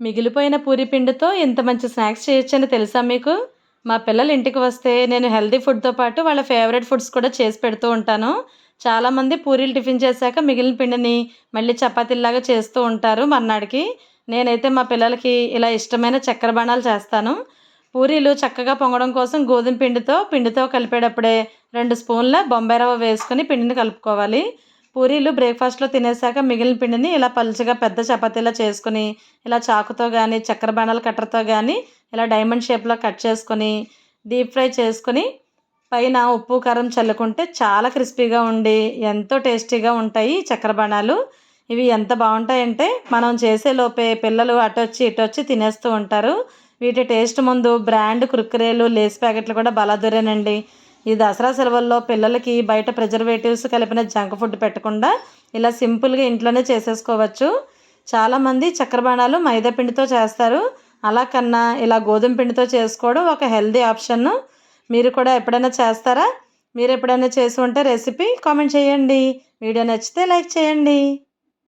మిగిలిపోయిన పూరి పిండితో ఇంత మంచి స్నాక్స్ చేయొచ్చని తెలుసా మీకు? మా పిల్లలు ఇంటికి వస్తే నేను హెల్దీ ఫుడ్తో పాటు వాళ్ళ ఫేవరెట్ ఫుడ్స్ కూడా చేసి పెడుతూ ఉంటాను. చాలామంది పూరీలు టిఫిన్ చేశాక మిగిలిన పిండిని మళ్ళీ చపాతీలాగా చేస్తూ ఉంటారు మర్నాడికి. నేనైతే మా పిల్లలకి ఇలా ఇష్టమైన చక్కెర బాణాలు చేస్తాను. పూరీలు చక్కగా పొంగడం కోసం గోధుమ పిండితో పిండితో కలిపేటప్పుడే రెండు స్పూన్ల బొంబాయి రవ్వ వేసుకొని పిండిని కలుపుకోవాలి. పూరీలు బ్రేక్ఫాస్ట్లో తినేసాక మిగిలిన పిండిని ఇలా పలుచగా పెద్ద చపాతీలా చేసుకుని ఇలా చాకుతో కానీ చక్కెర బాణాల కట్టర్తో కానీ ఇలా డైమండ్ షేప్లో కట్ చేసుకొని డీప్ ఫ్రై చేసుకొని పైన ఉప్పు కారం చల్లుకుంటే చాలా క్రిస్పీగా ఉండి ఎంతో టేస్టీగా ఉంటాయి చక్కెర బాణాలు. ఇవి ఎంత బాగుంటాయంటే మనం చేసే లోపే పిల్లలు అటొచ్చి ఇటొచ్చి తినేస్తూ ఉంటారు. వీటి టేస్ట్ ముందు బ్రాండ్ కుర్కురేలు లేస్ ప్యాకెట్లు కూడా బలాదురేనండి. ఈ దసరా సెలవుల్లో పిల్లలకి బయట ప్రిజర్వేటివ్స్ కలిపిన జంక్ ఫుడ్ పెట్టకుండా ఇలా సింపుల్గా ఇంట్లోనే చేసేసుకోవచ్చు. చాలామంది చక్కెర బాణాలు మైదా పిండితో చేస్తారు. అలా కన్నా ఇలా గోధుమ పిండితో చేసుకోవడం ఒక హెల్దీ ఆప్షన్ మీరు కూడా ఎప్పుడైనా చేస్తారా? మీరు ఎప్పుడైనా చేసి ఉంటే రెసిపీ కామెంట్ చేయండి. వీడియో నచ్చితే లైక్ చేయండి.